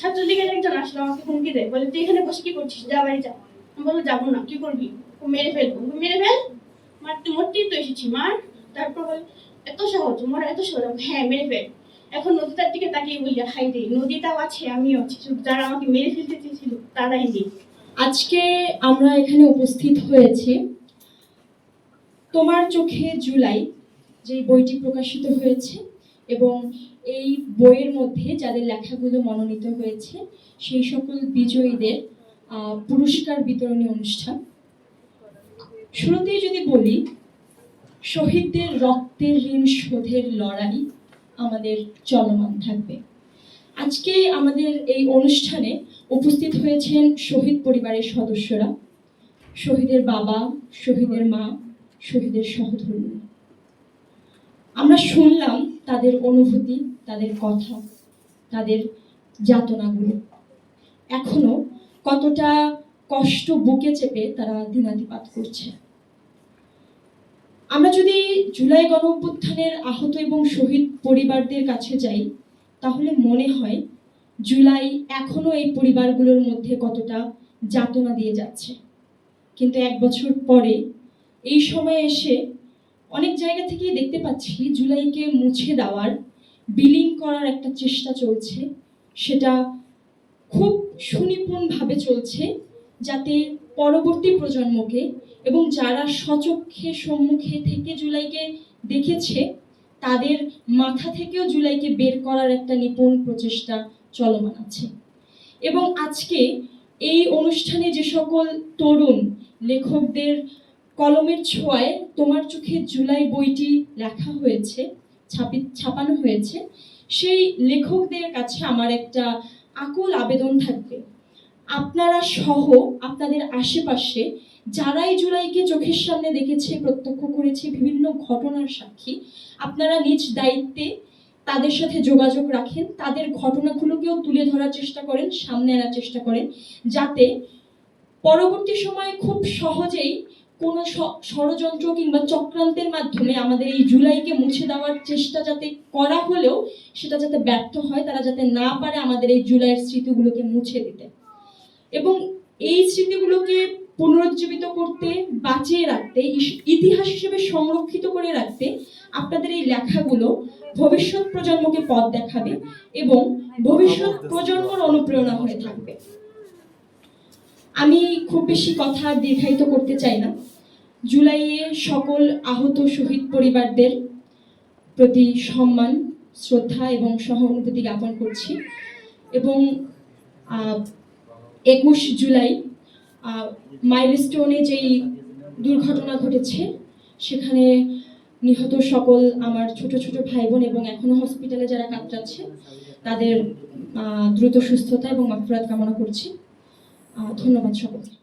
ছাত্রলীগের একজন আসলো আমাকে হুমকি দেয়। বলে, তুই এখানে বসে কি করছিস? যা বাড়ি যা। আমি বলল যাব না, কি করবি? ও মেরে ফেলব। মেরে ফেল? মারতে? মরতেই তো এসেছি, মার। তারপর বলে, এত সহজ, মরা এত সহজ? হ্যাঁ মেরে ফেল। এখন নদীটার দিকে তাকিয়ে বলি, হাই রে, নদীটাও আছে, আমিও আছি। যারা আমাকে মেরে ফেলতে চেয়েছিল, তারাই নেই। আজকে আমরা এখানে উপস্থিত হয়েছি। তোমার চোখে জুলাই যে বইটি প্রকাশিত হয়েছে এবং এই বইয়ের মধ্যে যাদের লেখাগুলো মনোনীত হয়েছে, সেই সকল বিজয়ীদের পুরস্কার বিতরণী অনুষ্ঠান। শুরুতেই যদি বলি, শহীদদের রক্তের ঋণ শোধের লড়াই আমাদের চলমান থাকবে। আজকে আমাদের এই অনুষ্ঠানে উপস্থিত হয়েছেন শহীদ পরিবারের সদস্যরা, শহীদের বাবা, শহীদের মা, শহীদের সহধর্মী আমরা শুনলাম তাদের অনুভূতি, তাদের কথা, তাদের যাতনাগুলো। এখনও কতটা কষ্ট বুকে চেপে তারা দিনাতিপাত করছে। আমরা যদি জুলাই গণ অভ্যুত্থানের আহত এবং শহীদ পরিবারদের কাছে যাই, তাহলে মনে হয় জুলাই এখনও এই পরিবারগুলোর মধ্যে কতটা যাতনা দিয়ে যাচ্ছে। কিন্তু এক বছর পরে এই সময় এসে অনেক জায়গা থেকেই দেখতে পাচ্ছি জুলাইকে মুছে দেওয়ার বিলিং করার একটা চেষ্টা চলছে। সেটা খুব সুনিপুণভাবে চলছে যাতে পরবর্তী প্রজন্মকে এবং যারা সচক্ষে সম্মুখে থেকে জুলাইকে দেখেছে, তাদের মাথা থেকেও জুলাইকে বের করার একটা নিপুণ প্রচেষ্টা চলমান আছে। এবং আজকে এই অনুষ্ঠানে যে সকল তরুণ, লেখকদের কলমের ছোঁয়ায় তোমার চোখে জুলাই বইটি লেখা হয়েছে, ছাপি, ছাপানো হয়েছে। সেই লেখকদের কাছে আমার একটা আকুল আবেদন থাকবে। আপনারা সহ আপনাদের আশেপাশে যারাই জুলাইকে চোখের সামনে দেখেছে, প্রত্যক্ষ করেছে, বিভিন্ন ঘটনার সাক্ষী, আপনারা নিজ দায়িত্বে তাদের সাথে যোগাযোগ রাখেন। তাদের ঘটনাগুলোকেও তুলে ধরার চেষ্টা করেন, সামনে আনার চেষ্টা করেন, যাতে পরবর্তী সময়ে খুব সহজেই কোনো ষড়যন্ত্র কিংবা চক্রান্তের মাধ্যমে আমাদের এই জুলাইকে মুছে দেওয়ার চেষ্টা যাতে করা হলেও সেটা যাতে ব্যর্থ হয় তারা যাতে না পারে আমাদের এই জুলাইয়ের স্মৃতিগুলোকে মুছে দিতে। এবং এই স্মৃতিগুলোকে পুনরুজ্জীবিত করতে বাঁচিয়ে রাখতে ইতিহাস হিসেবে সংরক্ষিত করে রাখতে আপনাদের এই লেখাগুলো ভবিষ্যৎ প্রজন্মকে পথ দেখাবে এবং ভবিষ্যৎ প্রজন্মর অনুপ্রেরণা হয়ে থাকবে। আমি খুব বেশি কথা দীর্ঘায়িত করতে চাই না। জুলাইয়ে সকল আহত শহীদ পরিবারদের প্রতি সম্মান, শ্রদ্ধা এবং সহানুভূতি জ্ঞাপন করছি এবং একুশ জুলাই মাইলস্টোনে যেই দুর্ঘটনা ঘটেছে, সেখানে নিহত সকল আমার ছোট ছোট ভাই বোন এবং এখনও হসপিটালে যারা কাতরাচ্ছে, তাদের দ্রুত সুস্থতা এবং মাফরাত কামনা করছি। ধন্যবাদ সকলকে